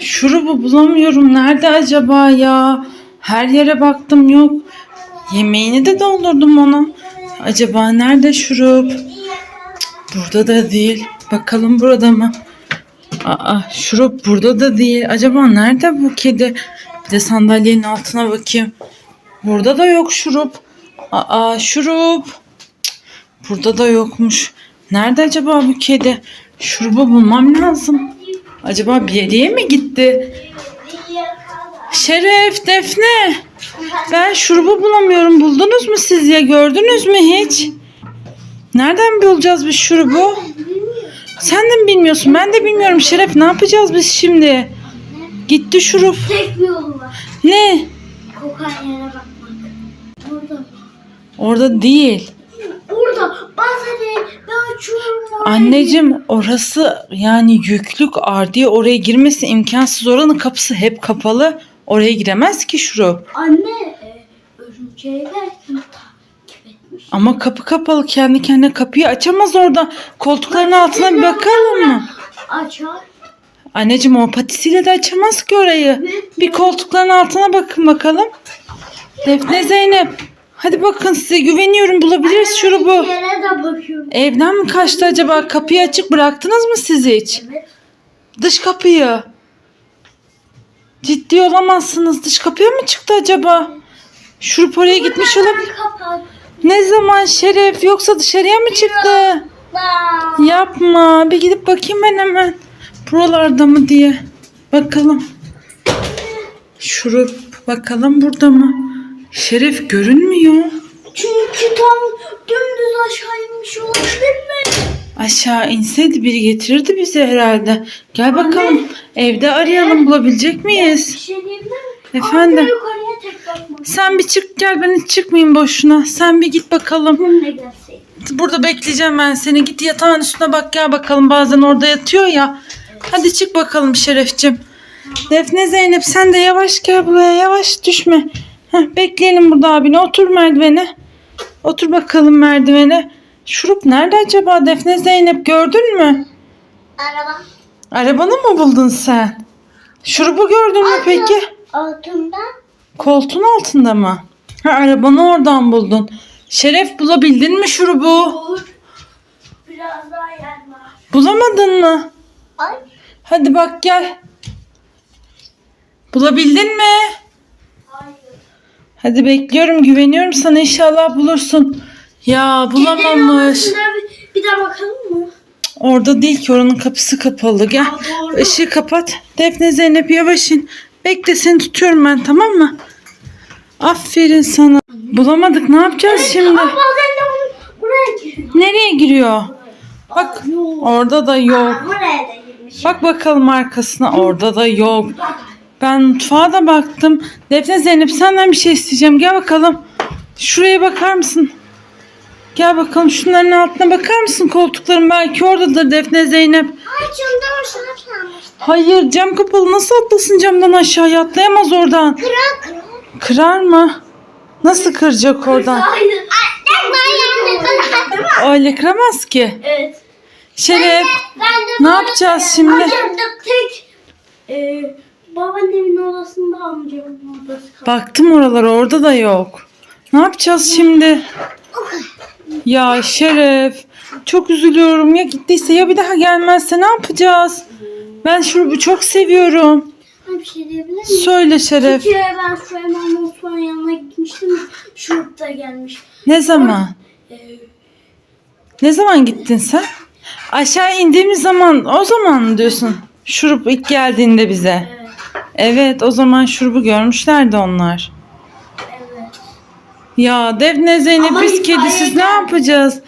Şurubu bulamıyorum. Nerede acaba ya? Her yere baktım yok. Yemeğini de doldurdum ona. Acaba nerede şurup? Burada da değil. Bakalım burada mı? Aa, şurup burada da değil. Acaba nerede bu kedi? Bir de sandalyenin altına bakayım. Burada da yok şurup. Aa, şurup. Burada da yokmuş. Nerede acaba bu kedi? Şurubu bulmam lazım. Acaba bir mi gitti? Şeref, Defne. Ben şurubu bulamıyorum. Buldunuz mu siz ya? Gördünüz mü hiç? Nereden bulacağız biz şurubu? Sen de mi bilmiyorsun? Ben de bilmiyorum Şeref. Ne yapacağız biz şimdi? Gitti şurup. Tek bir yolu var. Ne? Kokan yere bakmak. Burada. Orada değil. Burada. Bas Anneciğim orası yani yüklük ardiye oraya girmesi imkansız. Oranın kapısı hep kapalı. Oraya giremez ki şurup. Anne. E, örümceği belki takip etmiş. Ama kapı kapalı. Kendi kendine kapıyı açamaz orada. Koltukların altına bir bakalım mı? Açar. Anneciğim o patisiyle de açamaz ki orayı. Evet. Bir koltukların altına bakın bakalım. Defne Zeynep. Hadi bakın size güveniyorum bulabiliriz şurubu. Yere de bakıyorum. Evden mi kaçtı acaba? Kapıyı açık bıraktınız mı siz hiç? Evet. Dış kapıyı. Ciddi olamazsınız. Dış kapıya mı çıktı acaba? Şurup oraya gitmiş olabilir. Kapat. Ne zaman Şeref yoksa dışarıya mı çıktı? Aa. Yapma. Bir gidip bakayım ben hemen. Buralarda mı diye. Bakalım. Şurup bakalım burada mı? Şeref görünmüyor. Çünkü tam dümdüz aşağı inmiş olabilir mi? Aşağı inseydi biri getirirdi bizi herhalde. Gel bakalım. Evde arayalım bulabilecek Bir miyiz? şey diyebilir miyim? Efendim. Anne yukarıya tek bakma. Sen bir çık gel ben hiç çıkmayayım boşuna. Sen bir git bakalım. Benimle gelseydin. Burada bekleyeceğim ben seni. Git yatağın üstüne bak gel bakalım. Bazen orada yatıyor ya. Hadi çık bakalım Şerefcim. Defne Zeynep sen de yavaş gel buraya. Yavaş düşme. Heh, bekleyelim burada abine. Otur merdivene. Otur bakalım merdivene. Şurup nerede acaba Defne Zeynep gördün mü? Araba. Arabanı mı buldun sen? Şurubu gördün mü peki? Altında. Koltuğun altında mı? Ha, arabanı oradan buldun. Şeref bulabildin mi şurubu? Olur. Biraz daha yer var. Bulamadın mı? Ay. Hadi bak gel. Bulabildin mi? Hadi bekliyorum güveniyorum sana inşallah bulursun. Ya bulamamış. Bir, daha bakalım mı? Orada değil ki oranın kapısı kapalı. Gel Aa, ışığı kapat. Defne Zeynep yavaş in. Bekle seni tutuyorum ben tamam mı? Aferin sana. Bulamadık ne yapacağız şimdi? Ama. Nereye giriyor? Bak orada da yok. Bak bakalım arkasına orada da yok. Ben mutfağa da baktım. Defne Zeynep senden bir şey isteyeceğim. Gel bakalım. Şuraya bakar mısın? Gel bakalım şunların altına bakar mısın koltukların belki oradadır Defne Zeynep. Ay camdan aşağı kalmış. Hayır cam kapalı nasıl atlasın camdan aşağıya atlayamaz oradan. Kırar kırar. Kırar mı? Nasıl kıracak oradan? Hayır. Ben. Öyle kıramaz ki. Evet. Şeref Ben de ne böyle- yapacağız şimdi? Da tek e, babaannemin odasında amcamın odası kaldı. Baktım oralara orada da yok. Ne yapacağız şimdi? Ya Şeref çok üzülüyorum ya gittiyse ya bir daha gelmezse ne yapacağız? Ben şurubu çok seviyorum. Ben bir şey diyebilir miyim? Söyle Şeref. Bir kere ben Süleyman Mutlu'nun yanına gitmiştim. Şurada gelmiş. Ne zaman? E, Ne zaman gittin sen? Aşağı indiğimiz zaman o zaman mı diyorsun? Şurup ilk geldiğinde bize. Evet. Evet o zaman şurubu görmüşlerdi onlar. Evet. Ya Defne Zeynep Ama biz kedisiz ne yapacağız?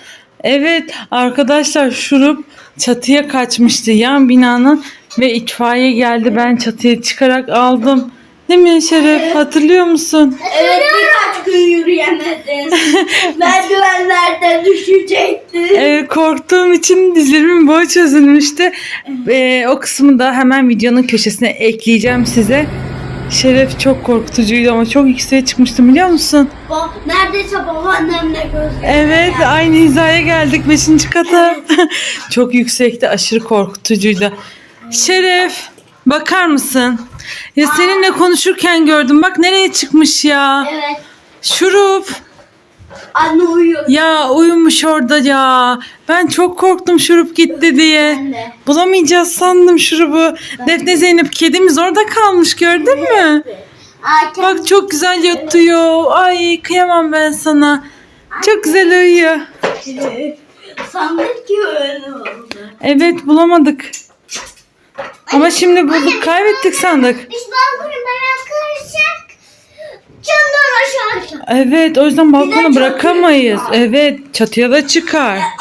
Evet arkadaşlar şurup çatıya kaçmıştı yan binanın ve itfaiye geldi ben çatıya çıkarak aldım. Değil mi Şeref hatırlıyor musun? Evet birkaç gün yürüyemedin. Merdivenlerden düşecektin. Ee, korktuğum için dizlerimin boyu çözülmüştü. Ee, o kısmı da hemen videonun köşesine ekleyeceğim size. Şeref çok korkutucuydu ama çok yükseğe çıkmıştım biliyor musun? Ba- Neredeyse babaannemle göz Evet aynı hizaya geldik 5. kata. çok yüksekti aşırı korkutucuydu. Şeref Bakar mısın? Ya seninle konuşurken gördüm. Bak nereye çıkmış ya. Evet. Şurup. Anne uyuyor. Ya uyumuş orada ya. Ben çok korktum şurup gitti diye. Ben de. Bulamayacağız sandım şurubu. Defne Zeynep kedimiz orada kalmış gördün mü? Aa, Bak çok güzel yatıyor. Ay kıyamam ben sana. Çok güzel uyuyor. Sandık ki öyle oldu. Evet bulamadık. Ama şimdi bulduk. Kaybettik sandık. Biz balkonu bırakırsak camdan aşağı. Evet o yüzden balkona bırakamayız. Evet çatıya da çıkar.